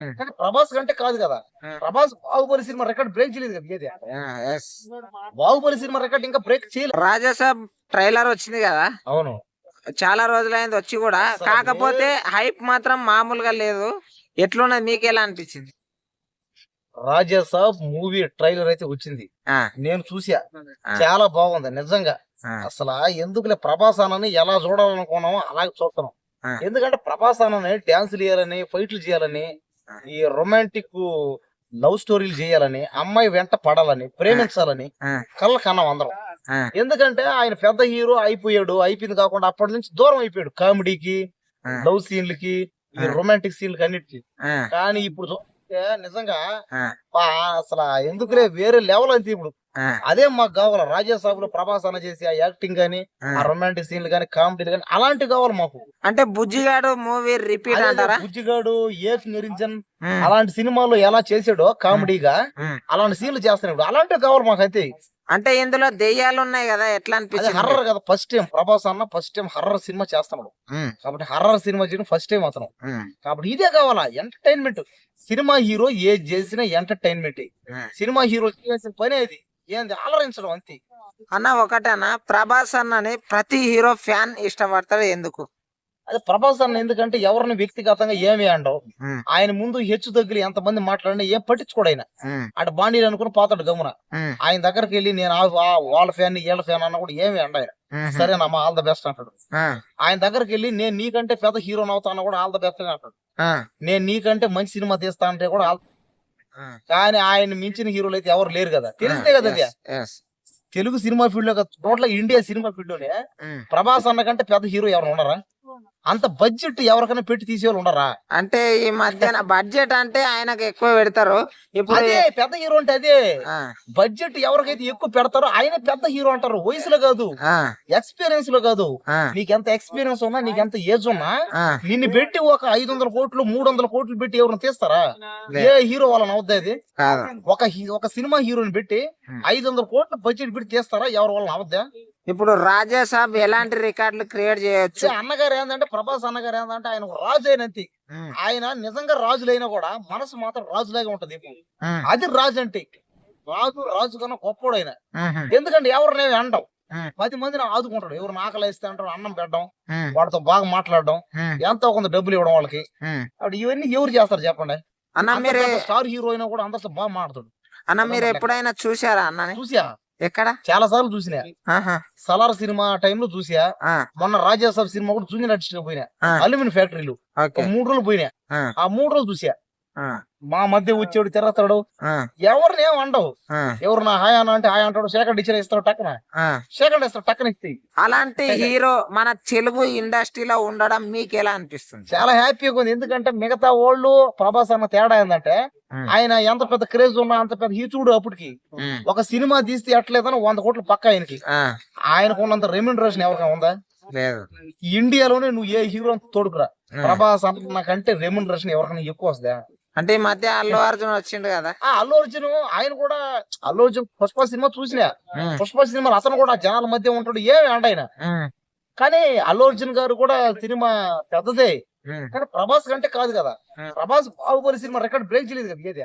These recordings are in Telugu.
Hmm. కానీ ప్రభాస్ కంటే కాదు కదా. Hmm. Prabhas Baahubali cinema record break చేయలేదు కదా ఏది? బాహుబలి సినిమా రికార్డ్ ఇంకా బ్రేక్ చేయలేదు. రాజాసాబ్ ట్రైలర్ వచ్చింది కదా. అవును. చాలా రోజులైంది వచ్చి కూడా. కాకపోతే హైప్ మాత్రం మామూలుగా లేదు. ఎట్లున్నది మీకు ఎలా అనిపించింది? రాజా సాబ్ మూవీ ట్రైలర్ అయితే వచ్చింది. నేను చూసా. చాలా బాగుంది నిజంగా. అసలు ఎందుకులే ప్రభాస్ అన్నని ఎలా చూడాలనుకున్నామో అలాగే చూస్తున్నాం. ఎందుకంటే ప్రభాస్ అన్నని డాన్సులు చేయాలని ఫైట్లు చేయాలని. ఈ రొమాంటిక్ లవ్ స్టోరీలు చేయాలని అమ్మాయి వెంట పడాలని ప్రేమించాలని కళ్ళ కన్నాం అందరం. ఎందుకంటే ఆయన పెద్ద హీరో అయిపోయాడు అయిపోయింది కాకుండా అప్పటి నుంచి దూరం అయిపోయాడు కామెడీకి లవ్ సీన్లకి. రొమాంటిక్ సీన్లకి అన్నిటికి. కానీ ఇప్పుడు చూస్తే నిజంగా అసలు ఎందుకులే వేరే లెవెల్ అంతే ఇప్పుడు. అదే మాకు కావాలి రాజ్యసభ లో ప్రభాస్ అన్న చేసి ఆ యాక్టింగ్ గానీ ఆ. రొమాంటిక్ సీన్లు గానీ కామెడీలు గానీ అలాంటివి కావాలి మాకు. అంటే బుజ్జిగాడు మూవీ రిపీట్ అంటారా? బుజ్జిగాడు ఏక్ నిరంజన్ అలాంటి సినిమాలు ఎలా చేసాడో కామెడీగా. అలాంటి సీన్లు చేస్తున్నాడు. అలాంటివి కావాలి మాకు అయితే అంటే ఇందులో దెయ్యాలు ఉన్నాయి కదా ఎట్లా అనిపించింది? హర్రర్ కదా ఫస్ట్ టైం ప్రభాస్ అన్న ఫస్ట్ టైం హర్రర్ సినిమా చేస్తున్నాడు. కాబట్టి హర్రర్ సినిమా చేయడం ఫస్ట్ టైం అతను. కాబట్టి ఇదే కావాలా ఎంటర్టైన్మెంట్ సినిమా హీరో ఏది చేసినా ఎంటర్టైన్మెంట్. సినిమా హీరో చేసిన పని అది. ఏంది అలరించడం అంతే. అన్న ఒకటేనా ప్రభాస్ అన్నని ప్రతి హీరో ఫ్యాన్ ఇష్టపడతాడు ఎందుకు? అదే ప్రభాస్ అన్న ఎందుకంటే ఎవరిని వ్యక్తిగతంగా ఏమి అండవు ఆయన ముందు హెచ్చు తగ్గులు ఎంతమంది మాట్లాడినా ఏం పట్టించుకోడు ఆయన. అటు బాండీలు అనుకుని పోతాడు గమున ఆయన దగ్గరికి వెళ్ళి నేను వాళ్ళ ఫ్యాన్ వీళ్ళ ఫ్యాన్ అన్న కూడా ఏమి అండ ఆయన. ఉమ్, సరేనమ్మా ఆల్ ద బెస్ట్ అంటాడు. ఆయన దగ్గరికి వెళ్ళి నేను నీకంటే పెద్ద హీరోని అవుతాను కూడా ఆల్ ద బెస్ట్ అని అంటాడు. నేను నీకంటే మంచి సినిమా తీస్తా అంటే కూడా. కానీ ఆయన మించిన హీరోలు అయితే ఎవరు లేరు కదా. తెలిస్తే కదా అది. తెలుగు సినిమా ఫీల్డ్లో టోటల్ ఇండియా సినిమా ఫీల్డ్లోనే. ప్రభాస్ అన్న కంటే పెద్ద హీరో ఎవరు ఉండరా అంత బడ్జెట్ ఎవరికైనా పెట్టి తీసేవాళ్ళు ఉండరా? అంటే ఈ మధ్యన బడ్జెట్ అంటే ఆయనకు ఎక్కువ పెడతారు. ఇప్పుడు అదే పెద్ద హీరో అంటే అదే. బడ్జెట్ ఎవరికైతే ఎక్కువ పెడతారో ఆయన పెద్ద హీరో అంటారు. వయసులో కాదు. ఎక్స్పీరియన్స్లో కాదు. ఆ, నీకెంత ఎక్స్పీరియన్స్ ఉన్నా నీకెంత ఏజ్ ఉన్నా నిన్ను పెట్టి ఒక ఐదు వందల కోట్లు మూడు వందల కోట్లు పెట్టి ఎవరిని తీస్తారా. ఏ హీరో వాళ్ళని అవుద్ది అది ఒక ఒక సినిమా హీరోని పెట్టి. ఐదు వందల కోట్ల బడ్జెట్ పెట్టి తీస్తారా? ఎవరి వాళ్ళని అవద్దా? ఇప్పుడు రాజా సాబ్ ఎలాంటి రికార్డులు క్రియేట్ చేయొచ్చు? అన్నగారు ఏంటంటే ప్రభాస్ అన్నగారు ఏంటంటే ఆయన రాజు అయినంతే. ఆయన నిజంగా రాజులైనా కూడా మనసు మాత్రం రాజులాగా ఉంటది అది రాజు అంటే రాజు రాజు కన్నా గొప్పోడు ఆయన. ఎందుకంటే ఎవరినేమి అంటాం ఉమ్, పది మందిని ఆదుకుంటాడు. ఎవరు ఆకలి వేస్తే అంటారు అన్నం పెట్టడం వాడితో బాగా మాట్లాడడం ఎంతో కొంత డబ్బులు ఇవ్వడం వాళ్ళకి. అప్పుడు ఇవన్నీ ఎవరు చేస్తారు చెప్పండి? అన్న మీరు స్టార్ హీరో అయినా కూడా అందరితో బాగా మాట్లాడతాడు. అన్న మీరు ఎప్పుడైనా చూసారా అన్నని? చూసా ఎక్కడ? చాలా సార్లు చూసినా. సలార్ సినిమా టైంలో చూసా మొన్న రాజాసాబ్ సినిమా కూడా జూనియర్ ఆర్టిస్ట్ పోయినా. అల్యూమినియం ఫ్యాక్టరీలు. మూడు రోజులు పోయినా. ఆ, మూడు రోజులు చూసా మా మధ్య వచ్చేవాడు తిరగతాడు. ఎవరిని ఏం అండవు. ఎవరు నా హాయ్ అన్న అంటే హాయ్ అంటాడు. సెకండ్ ఇచ్చిన ఇస్తాడు టక్కన. సెకండ్ ఇస్తాడు టక్కన ఇస్తాయి అలాంటి హీరో మన తెలుగు ఇండస్ట్రీలో ఉండడం మీకు ఎలా అనిపిస్తుంది? చాలా హ్యాపీగా ఉంది. ఎందుకంటే మిగతా వాళ్ళు ప్రభాస్ అన్న తేడా ఏంటంటే ఆయన ఎంత పెద్ద క్రేజ్ ఉన్నా అంత పెద్ద హీచుడు అప్పటికి. ఒక సినిమా తీస్తే ఎట్లేదని వంద కోట్లు పక్క ఆయనకి. ఆయనకు ఉన్నంత రెమ్యూనరేషన్ ఎవరికైనా ఉందా? లేదు. ఇండియాలోనే నువ్వు ఏ హీరో తోడుకురా. ప్రభాస్ అన్న కంటే రెమ్యూనరేషన్ ఎవరికైనా ఎక్కువ వస్తుందా? అంటే ఈ మధ్య అల్లు అర్జున్ వచ్చిండు కదా. ఆ అల్లు అర్జున్ ఆయన కూడా అల్లు అర్జున్ పుష్ప సినిమా చూసినా. పుష్ప సినిమాలో అతను కూడా జనాల మధ్య ఉంటాడు ఏమి అండ ఆయన. కానీ అల్లు అర్జున్ గారు కూడా సినిమా పెద్దదే. కానీ ప్రభాస్ కంటే కాదు కదా. Prabhas Baahubali cinema record break చేయలేదు కదా ఏది.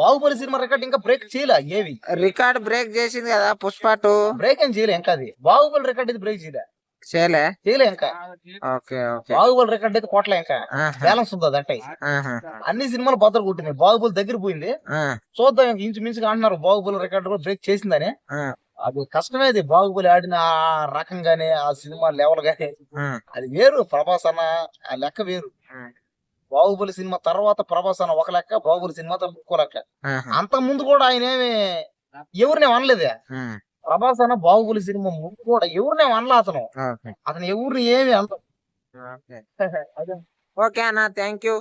బాహుబలి సినిమా రికార్డ్ ఇంకా బ్రేక్ చేయలే ఏవి. రికార్డ్ బ్రేక్ చేసింది కదా పుష్ప టూ. బ్రేక్ ఏం చేయలే ఇంకా అది. బాహుబలి రికార్డ్ ఇది బ్రేక్ చేయలే. చేయలే? చేయలే ఇంకా. Okay okay. బాహుబలి రికార్డ్ అయితే కొట్టలే ఇంకా. బ్యాలెన్స్ ఉంది అంటే ఆహా, అన్ని సినిమాలు బద్దలు కొట్టినాయి. బాహుబలి దగ్గర పోయింది. ఆ, చూద్దాం ఇంక ఇంచుమించుగా అంటున్నారు. బాహుబలి రికార్డ్ కూడా బ్రేక్ చేసిందని. ఆ, అది కష్టమే అది. బాహుబలి ఆడిన ఆ రకంగానే ఆ సినిమా లెవెల్ గానే. అది వేరు. ప్రభాస్ అన్న ఆ లెక్క వేరు. బాహుబలి సినిమా తర్వాత ప్రభాస్ అన్న ఒక లెక్క బాహుబలి సినిమా తర్వాత ఇంకో లెక్క. అంత ముందు కూడా ఆయన ఏమి ఎవరిని అనలేదే. ప్రభాస్ అన్న బాహుబలి సినిమా ముందు కూడా ఎవరిని అనలా అతను అతను ఎవరిని ఏమి అదే. ఓకే అన్న థ్యాంక్ యూ